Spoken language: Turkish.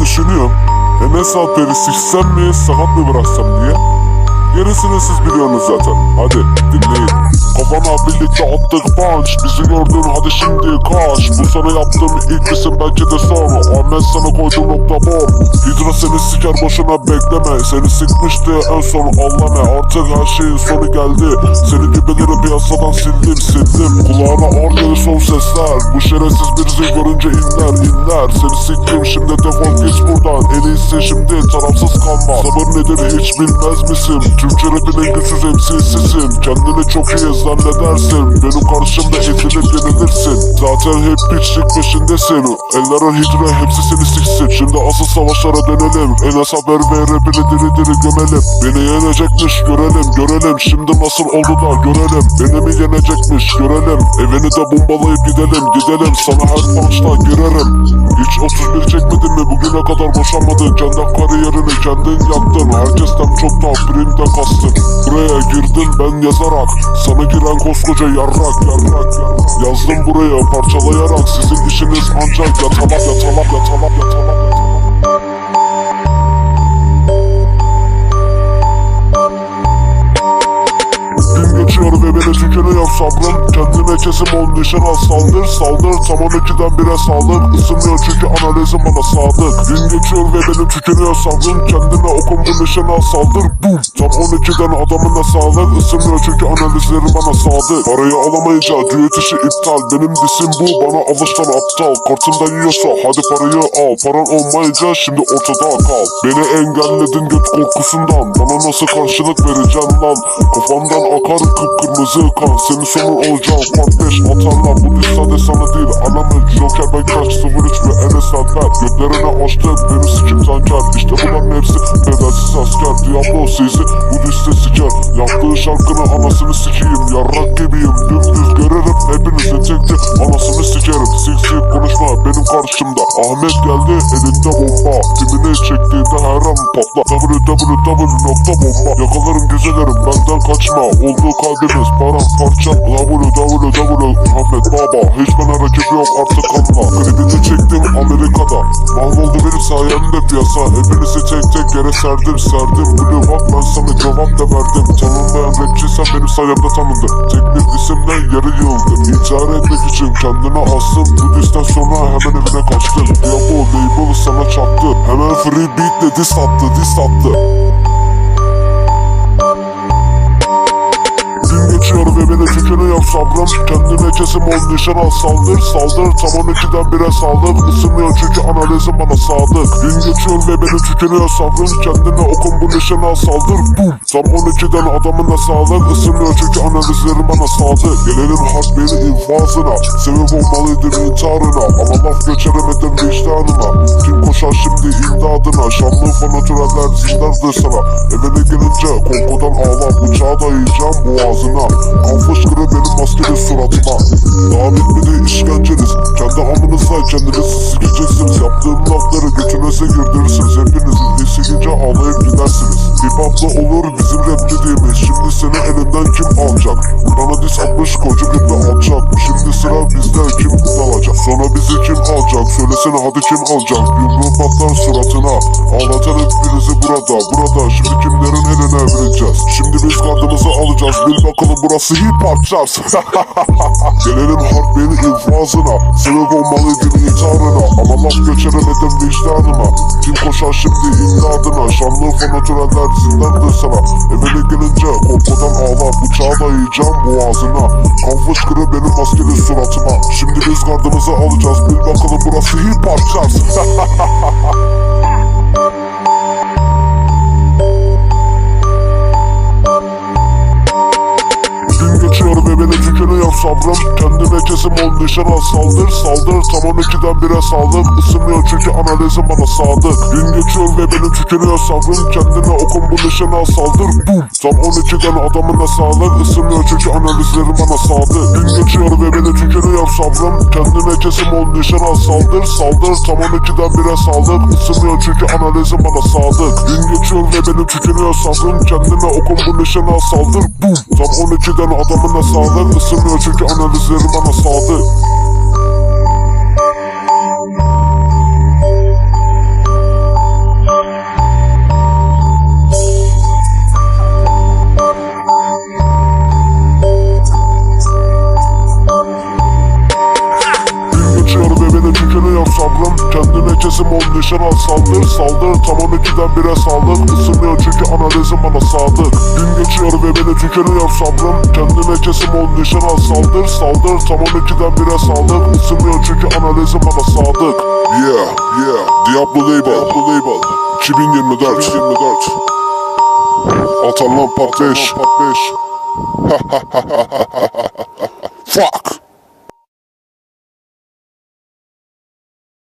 düşünüyorum. Enes Alper'i siksem mi, sakat mı bıraksam diye. Gerisini siz biliyorsunuz zaten. Hadi dinleyin. Kafana birlikte attık punch Bizi gördün hadi şimdi kaç. Bu sana yaptığım ilk misin belki de son Ahmet sana koydum nokta bom Hidra seni siker boşuna bekleme. Seni sikmişti en son allame Artık her şeyin sonu geldi. Seni gibileri piyasadan sildim sildim. Kulağına ağır gelir son sesler. Bu şerefsiz birisi görünce inler inler. Seni siktim şimdi defol git buradan. En iyisi şimdi tarafsız kalma Sabır nedir hiç bilmez misin? Türkçe rapin güçsüz MC'sisin Kendini çok iyi zannedersin. Benim karşımda ezilip yenilirsin. Zaten hep piçlik peşindesin. Ellerin hidre hepsi seni siksin Şimdi asıl savaşlara dönelim. Enes haber ve rapini diri diri gömelim. Beni yenecekmiş görelim görelim. Şimdi nasıl oldu da görelim. Beni mi yenecekmiş görelim. Evini de bombalayıp gidelim gidelim. Sana her punchta girerim. Hiç 31 çekmedin mi? Bugüne kadar boşanmadın. Kendi kariyerini kendin yaktın Herkesten çok daha primde kastın. Buraya girdim ben yazarak. Sana giren koskoca yarrak yarrak Yazdım buraya parçalayarak. Sizin işiniz ancak yatalak yatalak yatalak yatalak nefesim ol nişan al saldır saldır. Tamam ikiden bire saldır Isınıyor çünkü analizim bana sadık. Gün geçiyor ve benim tükeniyor sabrım. Kendine okun bu nişan saldır Bum. Tam 12'den adamına sağlık Isınıyor çünkü analizlerim bana sadık. Parayı alamayınca düet işi iptal. Benim disim bu bana alıştan aptal. Kartımdan yiyorsa hadi parayı al. Paran olmayınca şimdi ortada kal. Beni engelledin göt korkusundan. Bana nasıl karşılık vereceğim lan? Kafamdan akar kıpkırmızı kan. Senin sonun olacağım 45 atarlar Bu listede sana değil. Alamın Joker ben kaç 03 ve Enes Alper Gözlerine açtım benim sikim tanker İşte bunların hepsi bedelsiz asker. Diablo sizi bu liste siker. Yaptığı şarkının anasını sikiyim Yarrak gibiyim. Dümdüz görürüm Hepinizi tek tek anasını sikerim. Sik sik konuşma benim karşımda. Ahmet geldi elinde bomba. Timini çek an patla www.bomba Yakalarım gecelerim benden kaçma. Oldu kalbimiz paramparça. Www Ahmet Baba. Hiç bana rakip yok artık Klibini çektim Amerika'da. Mahvoldu benim sayemde piyasa. Hepinizi tek tek yere serdim serdim. Blue bak ben sana cevap da verdim. Tanınmayan rapçi sen benim sayemde tanındın. Tek bir isimle yere yığıldım. İntihar etmek için kendine astım. Bu disten sonra hemen evine kaçtım. Diabo label sana çaktı Hemen free beatle diss attı diss attı tükeniyor sabrım Kendime kesim ol nişan al saldır saldır. Tam 12'den bire sağlık Isınmıyor çünkü analizim bana sadık. Gün geçiyor ve beni tükeniyor sabrım. Kendine okum bu nişan al saldır. Bum. Tam 12'den adamına sağlık Isınmıyor çünkü analizlerim bana sadık. Gelelim hak beni infazına Sebep olmalıydın intiharına. Ama laf geçiremedim vicdanına Kim koşar şimdi imdadına? Şanlı fanatüreller zindandır sana. Evine gelince korkudan ağla Bıçağı dayayacağım boğazına. Kan fışkırı benim maskeli suratıma. Daha bitmedi işkenceniz. Kendi amınızla kendinizi sikeceksiniz Yaptığım lafları götünüze girdirirsiniz Hepinizin disikince ağlayıp gidersiniz. Hip hopla olur bizim rap dediğimiz Şimdi seni elinden kim alacak? Bana diss atmış koca gibi alacak Şimdi sıra bizde kim dalacak Sonra bizi kim alacak? Söylesene hadi kim alacak? Yumruğu patlar suratına. Ağlatarız birisi burada Burada. Şimdi kimlerin eline vereceğiz? Şimdi biz gardımızı alacağız. Bil bakalım burası hip charts. Gelelim harbiyenin infazına. Sebep olmalıydın intiharına. Ama laf geçiremedim vicdanıma. Kim koşar şimdi imdadına? Şanlı fanatüreller zindandır sana. Evine gelince korkudan ağla Bıçağı dayayacağım boğazına. Kan fışkırı benim maskeli suratıma. Şimdi biz gardımızı alacağız. Bil bakalım burası hip hop tükeniyor sabrım Kendime kesim ol al saldır saldır. Tam 12'den bire sağlık Isınmıyor çünkü analizim bana sadık. Gün geçiyor ve beni tükeniyor sabrım. Kendime okum bu nişan al saldır Bum Tam 12'den adamına sağlık Isınmıyor çünkü analizlerim bana sadık. Gün geçiyor ve beni tükeniyor sabrım. Kendime kesim ol nişan al saldır saldır. Tam 12'den bire sağlık Isınmıyor çünkü analizim bana sadık. Gün geçiyor ve beni tükeniyor sabrım. Kendime okum bu nişan al saldır Bum Tam 12'den adamına sağlık Isınmıyor çünkü analizlerim bana sadık nişan saldır saldır Tam 12'den bire saldık Isınıyor çünkü analizim bana sadık. Gün geçiyor ve beni tükeniyor sabrım. Kendime kesim ol nişan al saldır saldır Tam 12'den bire saldık Isınıyor çünkü analizim bana sadık. Yeah yeah. Diablo Label. Diablo Label. 2024 2024 Atarlan Part 5 Part 5 Fuck